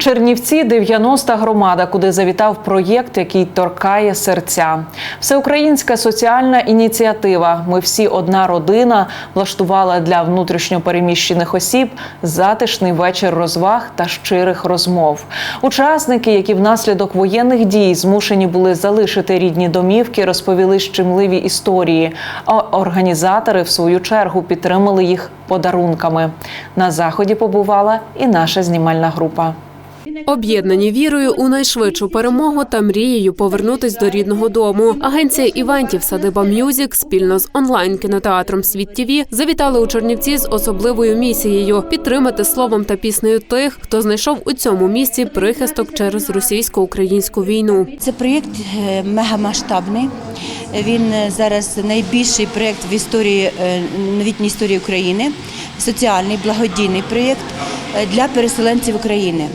Чернівці 90 громада, куди завітав проєкт, який торкає серця. Всеукраїнська соціальна ініціатива. Ми всі одна родина влаштувала для внутрішньопереміщених осіб затишний вечір розваг та щирих розмов. Учасники, які внаслідок воєнних дій змушені були залишити рідні домівки, розповіли щемливі історії. А організатори, в свою чергу, підтримали їх подарунками. На заході побувала і наша знімальна група. Об'єднані вірою у найшвидшу перемогу та мрією повернутись до рідного дому. Агенція івентів Садиба М'юзік спільно з онлайн кінотеатром Світ ТІВІ завітали у Чернівці з особливою місією підтримати словом та піснею тих, хто знайшов у цьому місці прихисток через російсько-українську війну. Це проєкт е, мегамасштабний. Він е, зараз найбільший проєкт в історії е, новітній історії України, соціальний благодійний проєкт для переселенців України.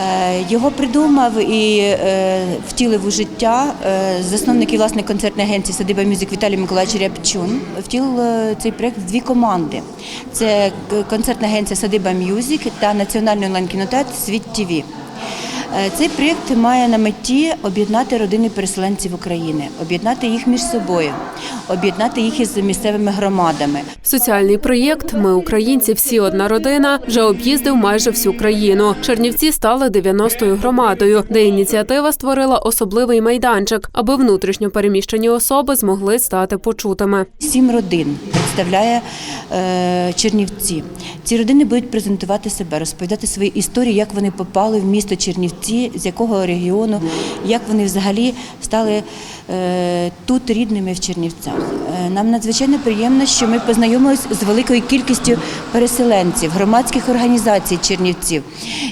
Е, Його придумав і е, втілив у життя е, засновник і власник концертної агенції Садиба Мюзик Віталій Миколаївич Рябчун. Втілив цей проект в дві команди. Це концертна агенція Садиба Мюзик та національний онлайн-кінотеатр Світ ТІВІ. Е, Цей проєкт має на меті об'єднати родини переселенців України, об'єднати їх між собою, об'єднати їх із місцевими громадами. Соціальний проєкт Ми українці, всі одна родина вже об'їздив майже всю країну. Чернівці стали 90-ю громадою, де ініціатива створила особливий майданчик, аби внутрішньо переміщені особи змогли стати почутими. Сім родин представляє е, Чернівці. Ці родини будуть презентувати себе, розповідати свої історії, як вони попали в місто Чернівці, з якого регіону, як вони взагалі стали тут рідними в Чернівцях. Е, нам надзвичайно приємно, що ми познайомилися з великою кількістю переселенців, громадських організацій Чернівців.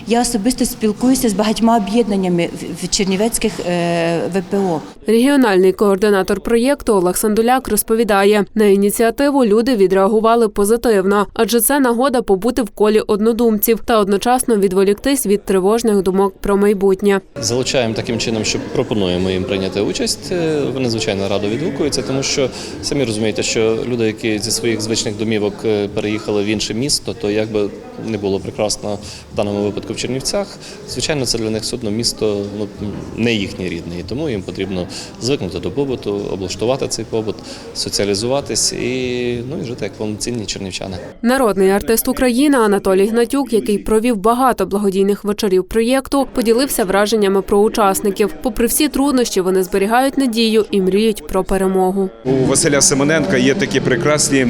Я особисто спілкуюся з багатьма об'єднаннями в- в Чернівецьких е, ВПО. Регіональний координатор проєкту Олег Сандуляк розповідає, на ініціативу люди відреагували позитивно, адже це нагода побути в колі однодумців та одночасно відволіктись від тривожних думок про майбутнє. Залучаємо таким чином, що пропонуємо їм прийняти участь. Вони звичайно радо відгукуються, тому що самі розумієте, що люди, які зі своїх звичних домівок е, переїхали в інше місто, то як би не було прекрасно в даному випадку в Чернівцях, звичайно, це для них судно місто ну не їхнє рідне, і тому їм потрібно звикнути до побуту, облаштувати цей побут, соціалізуватись і ну і жити як повноцінні чернівчани. Народний артист України Анатолій Гнатюк, який провів багато благодійних вечорів проєкту, поділився враженнями про учасників. Попри всі труднощі, вони зберігають надію і мріють про перемогу. У Василя Симоненка є такі прекрасні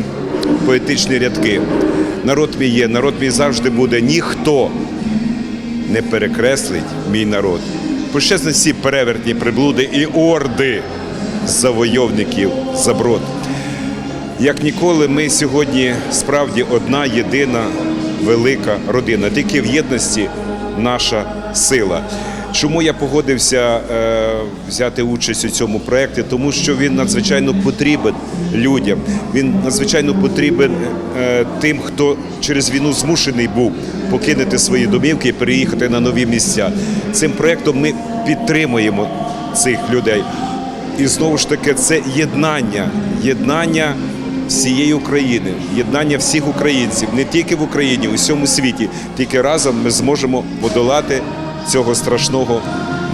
поетичні рядки. Народ мій є, народ мій завжди буде. Ніхто не перекреслить мій народ. Пощезнуть всі перевертні приблуди і орди завойовників заброд. Як ніколи, ми сьогодні справді одна єдина велика родина. Тільки в єдності наша сила. Чому я погодився е, взяти участь у цьому проєкті? Тому що він надзвичайно потрібен людям. Він надзвичайно потрібен е, тим, хто через війну змушений був покинути свої домівки і переїхати на нові місця. Цим проєктом ми підтримуємо цих людей. І знову ж таки, це єднання, єднання всієї України, єднання всіх українців, не тільки в Україні, у всьому світі. Тільки разом ми зможемо подолати цього страшного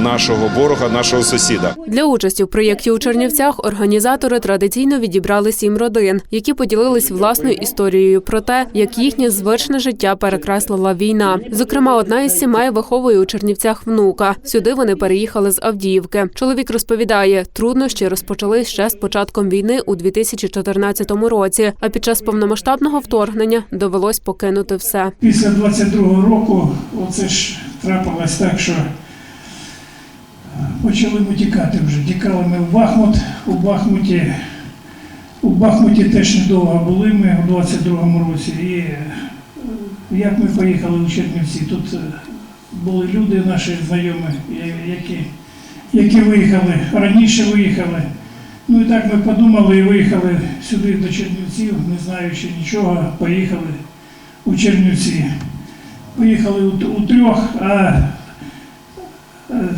нашого ворога, нашого сусіда. Для участі в проєкті у Чернівцях організатори традиційно відібрали сім родин, які поділились власною історією про те, як їхнє звичне життя перекреслила війна. Зокрема, одна із сімей виховує у Чернівцях внука. Сюди вони переїхали з Авдіївки. Чоловік розповідає, труднощі розпочались ще з початком війни у 2014 році. А під час повномасштабного вторгнення довелось покинути все. Після 22-го року оце ж трапилось так, що почали ми тікати вже. Тікали ми в Бахмут. У Бахмуті, у Бахмуті теж недовго були ми у 22-му році. І е, як ми поїхали у Чернівці, тут е, були люди наші знайомі, які, які виїхали, раніше виїхали. Ну і так ми подумали і виїхали сюди до Чернівців, не знаючи нічого, поїхали у Чернівці. Поїхали у, у трьох, а е,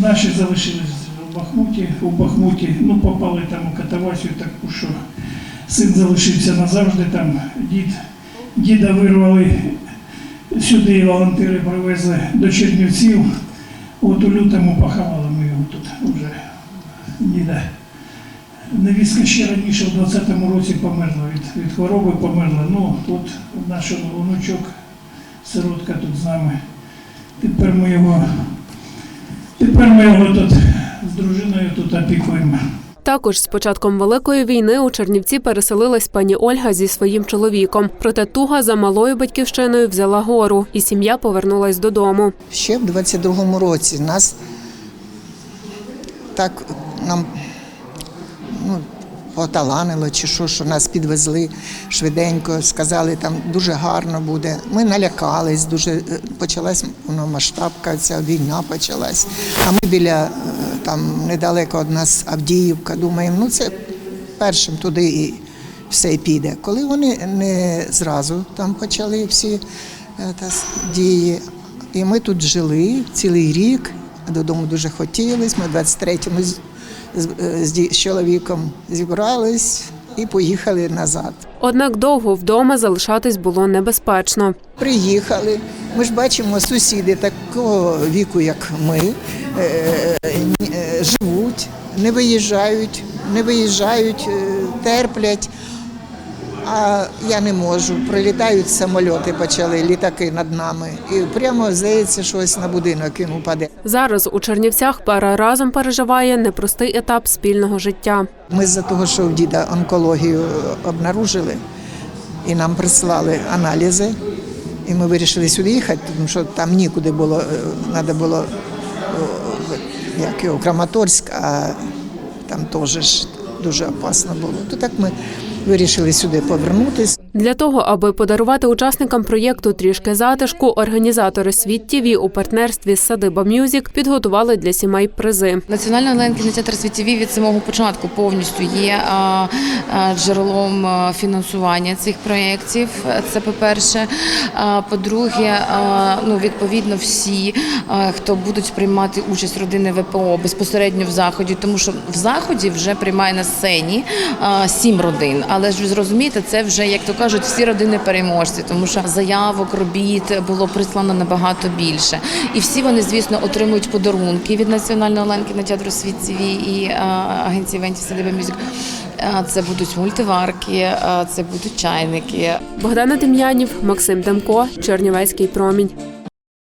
наші залишились у Бахмуті, у Бахмуті, ну попали там у катавасію таку, що син залишився назавжди, там дід, діда вирвали сюди волонтери привезли до Чернівців. От у лютому поховали ми його тут вже ніде. Невістка ще раніше в 20-му році померла від, від хвороби померла. Ну, от наш внучок, сиротка тут з нами. Тепер ми його, тепер ми його тут з дружиною тут опікуємо. Також з початком великої війни у Чернівці переселилась пані Ольга зі своїм чоловіком. Проте туга за малою батьківщиною взяла гору, і сім'я повернулась додому. Ще в 22-му році нас так нам ну, поталанило, чи що, що нас підвезли швиденько, сказали, там дуже гарно буде. Ми налякались, дуже е, почалась воно масштабка, ця війна почалась. А ми біля е, там недалеко від нас Авдіївка, думаємо, ну це першим туди і все піде. Коли вони не зразу там почали всі е, та, дії, і ми тут жили цілий рік, додому дуже хотілось. Ми в 23-му з, з, е, з чоловіком зібрались і поїхали назад. Однак довго вдома залишатись було небезпечно. Приїхали. Ми ж бачимо сусіди такого віку, як ми, е, е, живуть, не виїжджають, не виїжджають, терплять. А я не можу. Прилітають самольоти, почали літаки над нами. І прямо здається, щось на будинок він упаде. Зараз у Чернівцях пара разом переживає непростий етап спільного життя. Ми з-за того, що в діда онкологію обнаружили і нам прислали аналізи, і ми вирішили сюди їхати, тому що там нікуди було, треба було в- як його, Краматорськ, а там теж ж дуже опасно було. То так ми вирішили сюди повернутися. Для того, аби подарувати учасникам проєкту трішки затишку, організатори світ ТІВІ у партнерстві з Садиба Мюзік підготували для сімей призи. Національний онлайн-кінотеатр світові від самого початку повністю є джерелом фінансування цих проєктів. Це по-перше. А, По-друге, ну відповідно всі, хто будуть приймати участь родини ВПО безпосередньо в заході, тому що в заході вже приймає на сцені сім родин. Але ж зрозумієте, це вже як то кажуть, всі родини переможці, тому що заявок, робіт було прислано набагато більше. І всі вони, звісно, отримують подарунки від національного онлайн театру Світ ТВ і а, агенції Венті Садиба Мюзик. Це будуть мультиварки, а, це будуть чайники. Богдана Дем'янів, Максим Демко, Чернівецький промінь.